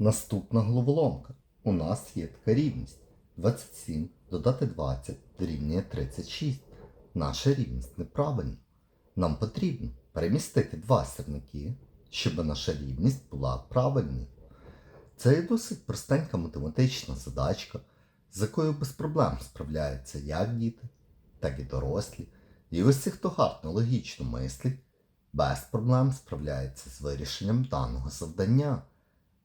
Наступна головоломка. У нас є така рівність. 27 додати 20 дорівнює 36. Наша рівність неправильна. Нам потрібно перемістити два сірники, щоб наша рівність була правильною. Це є досить простенька математична задачка, з якою без проблем справляються як діти, так і дорослі. І усі, хто гарно логічно мислить, без проблем справляється з вирішенням даного завдання.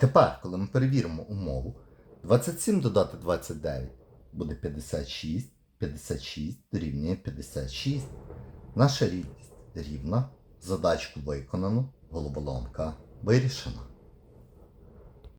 тепер, коли ми перевіримо умову, 27 додати 29 буде 56, 56 дорівнює 56. Наша рівність рівна, задачку виконано, головоломка вирішена.